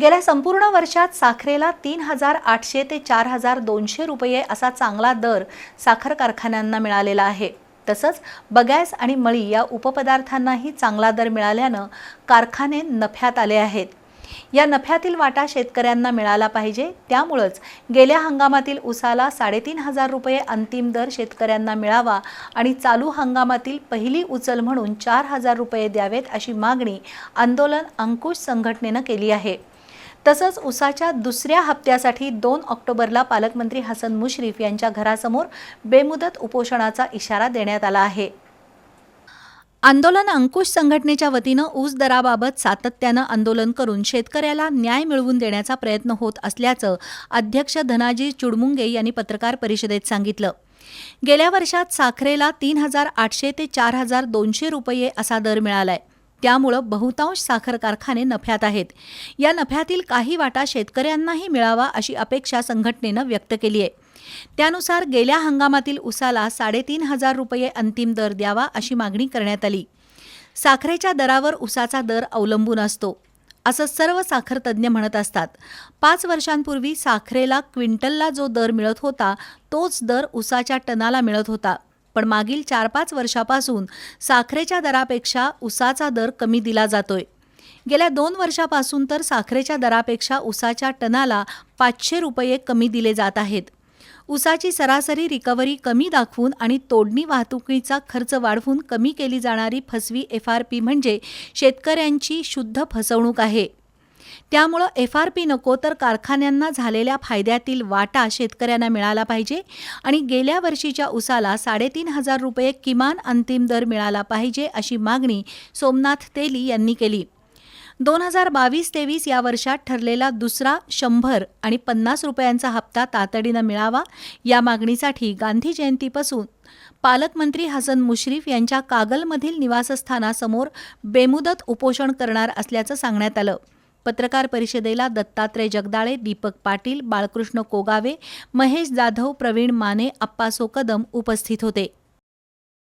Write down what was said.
गेल्या संपूर्ण वर्षात साखरेला तीन हजार आठशे ते चार हजार दोनशे रुपये असा चांगला दर साखर कारखान्यांना मिळालेला आहे. तसंच बगॅस आणि मळी या उपपदार्थांनाही चांगला दर मिळाल्यानं कारखाने नफ्यात आले आहेत. या नफ्यातील वाटा शेतकऱ्यांना मिळाला पाहिजे. त्यामुळंच गेल्या हंगामातील उसाला साडेतीन हजार रुपये अंतिम दर शेतकऱ्यांना मिळावा आणि चालू हंगामातील पहिली उचल म्हणून चार हजार रुपये द्यावेत अशी मागणी आंदोलन अंकुश संघटनेनं केली आहे. तसंच उसाच्या दुसऱ्या हप्त्यासाठी दोन ऑक्टोबरला पालकमंत्री हसन मुश्रीफ यांच्या घरासमोर बेमुदत उपोषणाचा इशारा देण्यात आला आहे. आंदोलन अंकुश संघटनेच्या वतीनं ऊस दराबाबत सातत्यानं आंदोलन करून शेतकऱ्याला न्याय मिळवून देण्याचा प्रयत्न होत असल्याचं अध्यक्ष धनाजी चुडमुंगे यांनी पत्रकार परिषदेत सांगितलं. गेल्या वर्षात साखरेला तीन हजार आठशे ते चार हजार दोनशे रुपये असा दर मिळालाय. त्यामुळं बहुतांश साखर कारखाने नफ्यात आहेत. या नफ्यातील काही वाटा शेतकऱ्यांनाही मिळावा अशी अपेक्षा संघटनेनं व्यक्त केली आहे त्यानुसार गेल्या हंगामातील उसाला साडेतीन हजार रुपये अंतिम दर द्यावा अशी मागणी करण्यात आली. साखरेच्या दरावर उसाचा दर अवलंबून असतो. असं सर्व साखर तज्ज्ञ म्हणत असतात. पाच वर्षांपूर्वी साखरेला क्विंटलला जो दर मिळत होता तोच दर उसाच्या टनाला मिळत होता. पण मागील चार पाच वर्षापासून साखरेच्या दरापेक्षा उसाचा दर कमी दिला जातोय. गेल्या दोन वर्षापासून तर साखरेच्या दरापेक्षा उसाच्या टनाला पाचशे रुपये कमी दिले जात आहेत. उसाची सरासरी रिकव्हरी कमी दाखवून आणि तोडणी वाहतुकीचा खर्च वाढवून कमी केली जाणारी फसवी एफ आर पी म्हणजे शेतकऱ्यांची शुद्ध फसवणूक आहे. त्यामुळं एफ आर पी नको तर कारखान्यांना झालेल्या फायद्यातील वाटा शेतकऱ्यांना मिळाला पाहिजे आणि गेल्या वर्षीच्या उसाला साडेतीन हजार रुपये किमान अंतिम दर मिळाला पाहिजे अशी मागणी सोमनाथ तेली यांनी केली. दोन हजार बावीस तेवीस या वर्षात ठरलेला दुसरा शंभर आणि पन्नास रुपयांचा हप्ता तातडीनं मिळावा या मागणीसाठी गांधी जयंतीपासून पालकमंत्री हसन मुश्रीफ यांच्या कागलमधील निवासस्थानासमोर बेमुदत उपोषण करणार असल्याचं सांगण्यात आलं. पत्रकार परिषदेला दत्तात्रय जगदाळे दीपक पाटील बाळकृष्ण कोगावे महेश जाधव प्रवीण माने अप्पासो कदम उपस्थित होते.